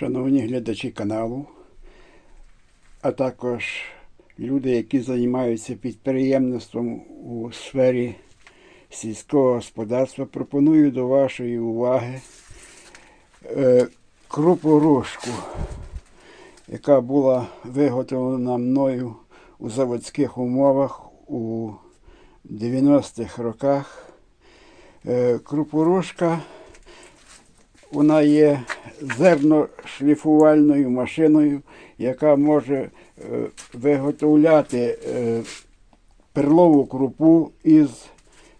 шановні глядачі каналу, а також люди, які займаються підприємництвом у сфері сільського господарства, пропоную до вашої уваги е, крупорушку, яка була виготовлена мною у заводських умовах у 90-х роках. Е, Крупорушка вона є зерношліфувальною машиною, яка може е, виготовляти е, перлову крупу із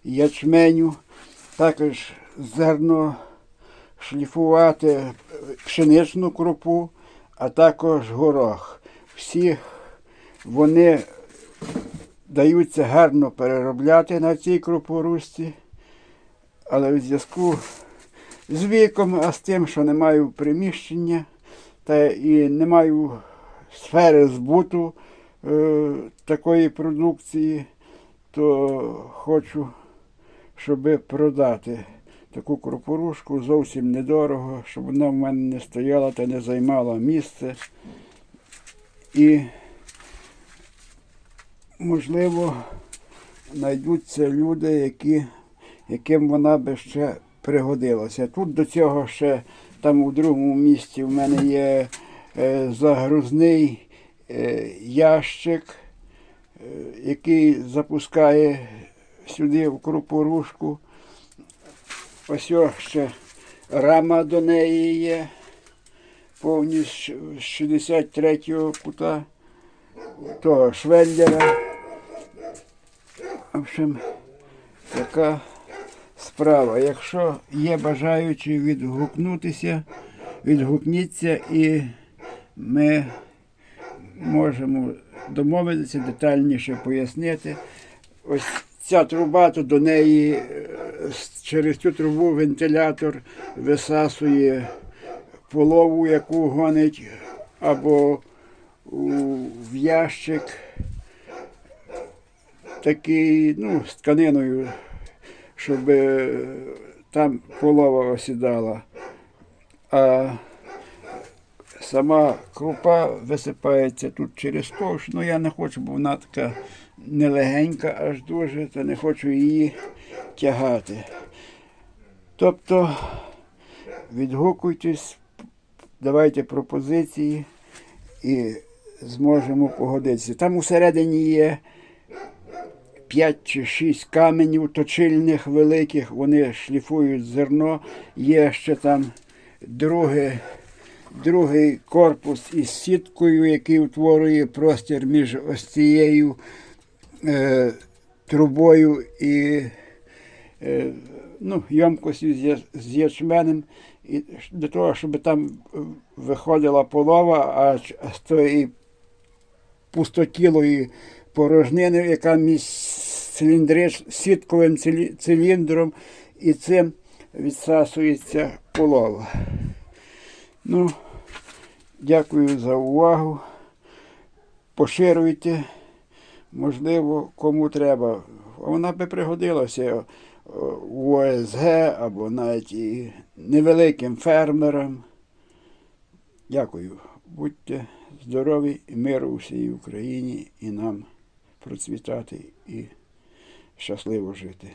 ячменю, також зерно шліфувати е, пшеничну крупу, а також горох. Всі вони даються гарно переробляти на цій крупорушці, але в зв'язку з віком, а з тим, що не маю приміщення та і не маю сфери збуту е, такої продукції, то хочу, щоб продати таку крупорушку зовсім недорого, щоб вона в мене не стояла та не займала місце. І, можливо, знайдуться люди, які, яким вона би ще пригодилася. Тут до цього ще там у другому місці в мене є е, загрузний е, ящик, е, який запускає сюди в крупорушку. Ось ще рама до неї є, повністю з 63-го кута того швеллера. В общем, така справа. Якщо є бажаючі відгукнутися, відгукніться і ми можемо домовитися, детальніше пояснити. Ось ця труба, то до неї е, через цю трубу вентилятор висасує полову, яку гонить, або в ящик такий, ну, з тканиною, щоб там полова осідала. А сама крупа висипається тут через ковш. Ну я не хочу, бо вона така нелегенька аж дуже, то не хочу її тягати. Тобто відгукуйтесь, давайте пропозиції і зможемо погодитися. Там усередині є 5 чи 6 каменів точильних великих, вони шліфують зерно. Є ще там друге, другий корпус із сіткою, який утворює простір між ось цією е, трубою і е, ну, ємкостю з, ячменем. І для того, щоб там виходила полова, а з тої пустотілої порожнини, яка між циліндрич, сітковим цилі- циліндром, і цим відсасується полова. Ну, дякую за увагу. Поширюйте, можливо, кому треба. Вона би пригодилася е, у ОСГ або навіть і невеликим фермерам. Дякую. Будьте здорові і миру всій Україні і нам процвітати і щасливо жити.